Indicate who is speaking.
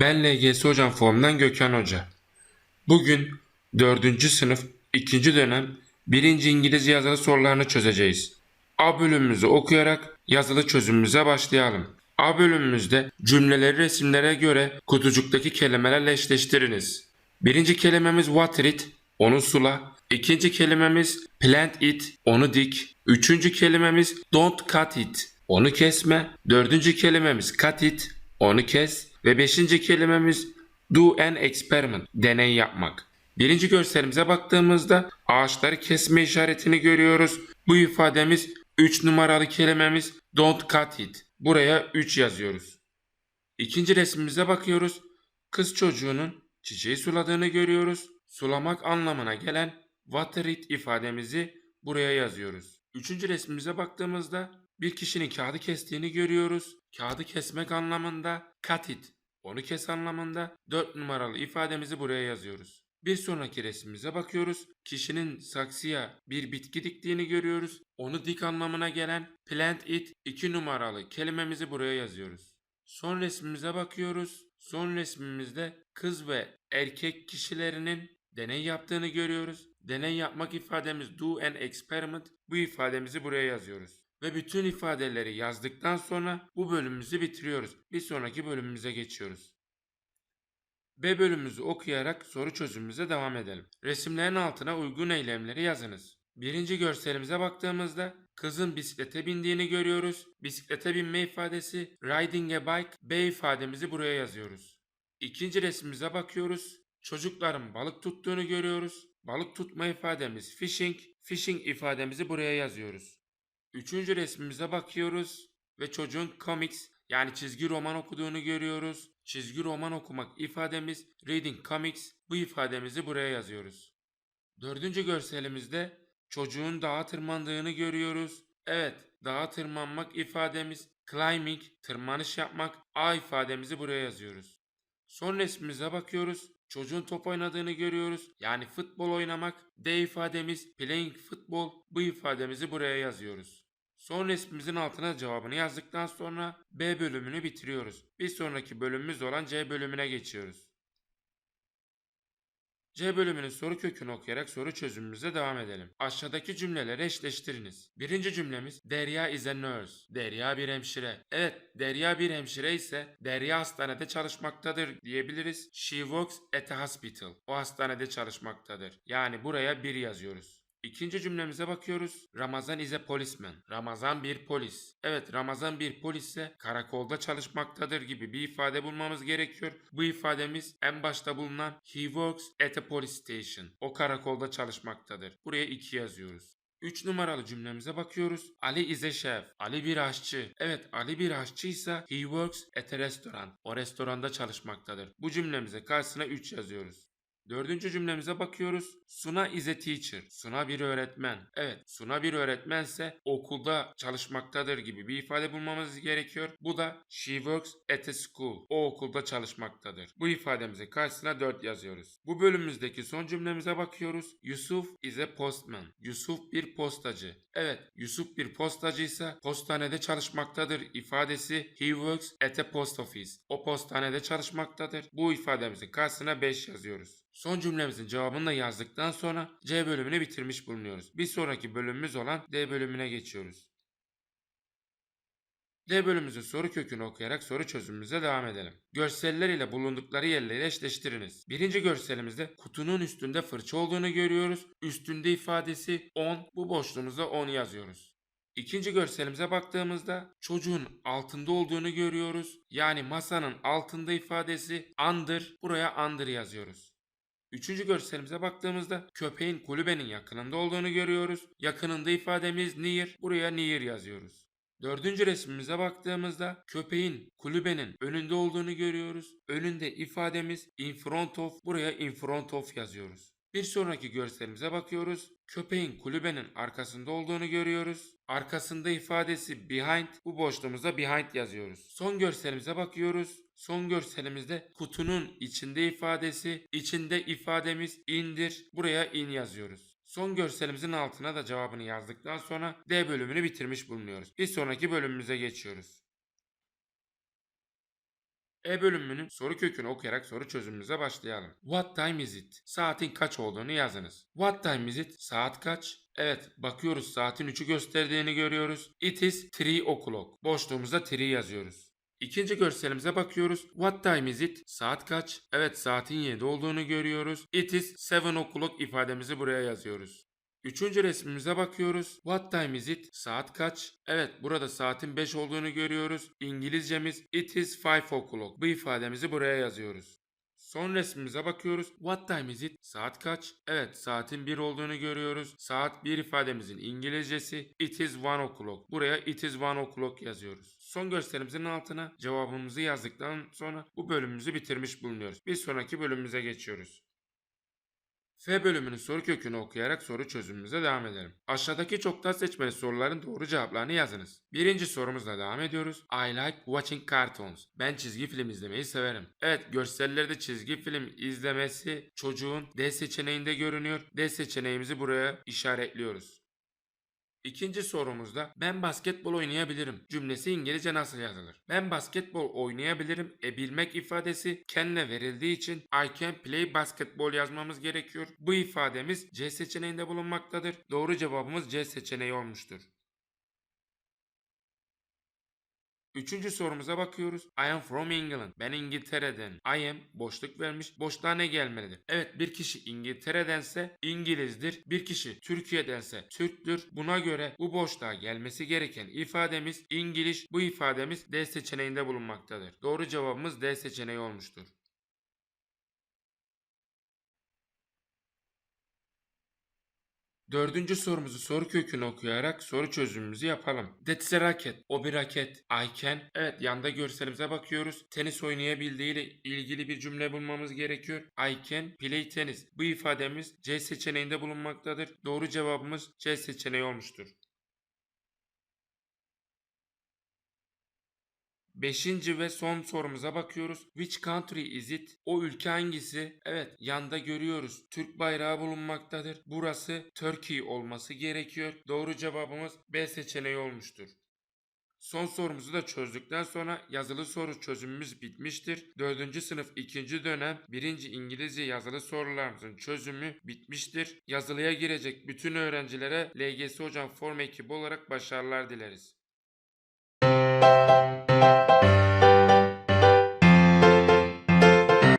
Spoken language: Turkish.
Speaker 1: Ben LGS Hocam Form'dan Gökhan Hoca. Bugün 4. sınıf 2. dönem 1. İngilizce yazılı sorularını çözeceğiz. A bölümümüzü okuyarak yazılı çözümümüze başlayalım. A bölümümüzde cümleleri resimlere göre kutucuktaki kelimelerle eşleştiriniz. Birinci kelimemiz water it, onu sula. İkinci kelimemiz plant it, onu dik. Üçüncü kelimemiz don't cut it, onu kesme. Dördüncü kelimemiz cut it, onu kes. Ve beşinci kelimemiz do an experiment, deney yapmak. Birinci görselimize baktığımızda ağaçları kesme işaretini görüyoruz. Bu ifademiz 3 numaralı kelimemiz don't cut it. Buraya 3 yazıyoruz. İkinci resmimize bakıyoruz. Kız çocuğunun çiçeği suladığını görüyoruz. Sulamak anlamına gelen water it ifademizi buraya yazıyoruz. Üçüncü resmimize baktığımızda bir kişinin kağıdı kestiğini görüyoruz. Kağıdı kesmek anlamında cut it, onu kes anlamında 4 numaralı ifademizi buraya yazıyoruz. Bir sonraki resmimize bakıyoruz. Kişinin saksıya bir bitki diktiğini görüyoruz. Onu dik anlamına gelen plant it 2 numaralı kelimemizi buraya yazıyoruz. Son resmimize bakıyoruz. Son resmimizde kız ve erkek kişilerinin deney yaptığını görüyoruz. Deney yapmak ifademiz do an experiment. Bu ifademizi buraya yazıyoruz. Ve bütün ifadeleri yazdıktan sonra bu bölümümüzü bitiriyoruz. Bir sonraki bölümümüze geçiyoruz. B bölümümüzü okuyarak soru çözümümüze devam edelim. Resimlerin altına uygun eylemleri yazınız. Birinci görselimize baktığımızda kızın bisiklete bindiğini görüyoruz. Bisiklete binme ifadesi riding a bike B ifademizi buraya yazıyoruz. İkinci resmimize bakıyoruz. Çocukların balık tuttuğunu görüyoruz. Balık tutma ifademiz fishing. Fishing ifademizi buraya yazıyoruz. Üçüncü resmimize bakıyoruz ve çocuğun comics yani çizgi roman okuduğunu görüyoruz. Çizgi roman okumak ifademiz reading comics. Bu ifademizi buraya yazıyoruz. Dördüncü görselimizde çocuğun dağa tırmandığını görüyoruz. Evet, dağa tırmanmak ifademiz climbing, tırmanış yapmak. A ifademizi buraya yazıyoruz. Son resmimize bakıyoruz. Çocuğun top oynadığını görüyoruz. Yani futbol oynamak. D ifademiz playing football. Bu ifademizi buraya yazıyoruz. Son resmimizin altına cevabını yazdıktan sonra B bölümünü bitiriyoruz. Bir sonraki bölümümüz olan C bölümüne geçiyoruz. C bölümünün soru kökünü okuyarak soru çözümümüze devam edelim. Aşağıdaki cümleleri eşleştiriniz. Birinci cümlemiz Derya is a nurse. Derya bir hemşire. Evet, Derya bir hemşire ise Derya hastanede çalışmaktadır diyebiliriz. She works at a hospital. O hastanede çalışmaktadır. Yani buraya bir yazıyoruz. İkinci cümlemize bakıyoruz. Ramazan is a policeman. Ramazan bir polis. Evet Ramazan bir polisse karakolda çalışmaktadır gibi bir ifade bulmamız gerekiyor. Bu ifademiz en başta bulunan he works at a police station. O karakolda çalışmaktadır. Buraya 2 yazıyoruz. 3 numaralı cümlemize bakıyoruz. Ali is a chef. Ali bir aşçı. Evet Ali bir aşçıysa he works at a restaurant. O restoranda çalışmaktadır. Bu cümlemize karşısına 3 yazıyoruz. Dördüncü cümlemize bakıyoruz. Suna is a teacher. Suna bir öğretmen. Evet, Suna bir öğretmense okulda çalışmaktadır gibi bir ifade bulmamız gerekiyor. Bu da she works at a school. O okulda çalışmaktadır. Bu ifademize karşısına 4 yazıyoruz. Bu bölümümüzdeki son cümlemize bakıyoruz. Yusuf is a postman. Yusuf bir postacı. Evet, Yusuf bir postacıysa postanede çalışmaktadır ifadesi he works at a post office. O postanede çalışmaktadır. Bu ifademizin karşısına 5 yazıyoruz. Son cümlemizin cevabını da yazdıktan sonra C bölümünü bitirmiş bulunuyoruz. Bir sonraki bölümümüz olan D bölümüne geçiyoruz. D bölümümüzün soru kökünü okuyarak soru çözümümüze devam edelim. Görseller ile bulundukları yerleri eşleştiriniz. Birinci görselimizde kutunun üstünde fırça olduğunu görüyoruz. Üstünde ifadesi 10. Bu boşluğumuza 10 yazıyoruz. İkinci görselimize baktığımızda çocuğun altında olduğunu görüyoruz. Yani masanın altında ifadesi under. Buraya under yazıyoruz. Üçüncü görselimize baktığımızda köpeğin kulübenin yakınında olduğunu görüyoruz. Yakınında ifademiz near. Buraya near yazıyoruz. Dördüncü resmimize baktığımızda köpeğin kulübenin önünde olduğunu görüyoruz. Önünde ifademiz in front of. Buraya in front of yazıyoruz. Bir sonraki görselimize bakıyoruz. Köpeğin kulübenin arkasında olduğunu görüyoruz. Arkasında ifadesi behind. Bu boşluğumuza behind yazıyoruz. Son görselimize bakıyoruz. Son görselimizde kutunun içinde ifadesi, içinde ifademiz indir. Buraya in yazıyoruz. Son görselimizin altına da cevabını yazdıktan sonra D bölümünü bitirmiş bulunuyoruz. Bir sonraki bölümümüze geçiyoruz. E bölümünün soru kökünü okuyarak soru çözümümüze başlayalım. What time is it? Saatin kaç olduğunu yazınız. What time is it? Saat kaç? Evet, bakıyoruz saatin 3'ü gösterdiğini görüyoruz. It is 3 o'clock. Boşluğumuzda 3 yazıyoruz. İkinci görselimize bakıyoruz. What time is it? Saat kaç? Evet saatin 7 olduğunu görüyoruz. It is 7 o'clock ifademizi buraya yazıyoruz. Üçüncü resmimize bakıyoruz. What time is it? Saat kaç? Evet burada saatin 5 olduğunu görüyoruz. İngilizcemiz it is 5 o'clock. Bu ifademizi buraya yazıyoruz. Son resmimize bakıyoruz. What time is it? Saat kaç? Evet saatin 1 olduğunu görüyoruz. Saat 1 ifademizin İngilizcesi it is 1 o'clock. Buraya it is 1 o'clock yazıyoruz. Son gösterimizin altına cevabımızı yazdıktan sonra bu bölümümüzü bitirmiş bulunuyoruz. Bir sonraki bölümümüze geçiyoruz. F bölümünün soru kökünü okuyarak soru çözümümüze devam edelim. Aşağıdaki çoktan seçmeli soruların doğru cevaplarını yazınız. Birinci sorumuzla devam ediyoruz. I like watching cartoons. Ben çizgi film izlemeyi severim. Evet görsellerde çizgi film izlemesi çocuğun D seçeneğinde görünüyor. D seçeneğimizi buraya işaretliyoruz. İkinci sorumuzda ben basketbol oynayabilirim cümlesi İngilizce nasıl yazılır? Ben basketbol oynayabilirim e bilmek ifadesi kendine verildiği için I can play basketball yazmamız gerekiyor. Bu ifademiz C seçeneğinde bulunmaktadır. Doğru cevabımız C seçeneği olmuştur. Üçüncü sorumuza bakıyoruz. I am from England. Ben İngiltere'den. I am boşluk vermiş. Boşluğa ne gelmelidir? Evet bir kişi İngiltere'dense İngilizdir. Bir kişi Türkiye'dense Türktür. Buna göre bu boşluğa gelmesi gereken ifademiz İngiliz. Bu ifademiz D seçeneğinde bulunmaktadır. Doğru cevabımız D seçeneği olmuştur. Dördüncü sorumuzu soru kökünü okuyarak soru çözümümüzü yapalım. That's a racket. O bir raket. I can. Evet yanda görselimize bakıyoruz. Tenis oynayabildiği ile ilgili bir cümle bulmamız gerekiyor. I can play tennis. Bu ifademiz C seçeneğinde bulunmaktadır. Doğru cevabımız C seçeneği olmuştur. Beşinci ve son sorumuza bakıyoruz. Which country is it? O ülke hangisi? Evet yanda görüyoruz. Türk bayrağı bulunmaktadır. Burası Turkey olması gerekiyor. Doğru cevabımız B seçeneği olmuştur. Son sorumuzu da çözdükten sonra yazılı soru çözümümüz bitmiştir. 4. sınıf 2. dönem 1. İngilizce yazılı sorularımızın çözümü bitmiştir. Yazılıya girecek bütün öğrencilere LGS Hocam Form ekibi olarak başarılar dileriz.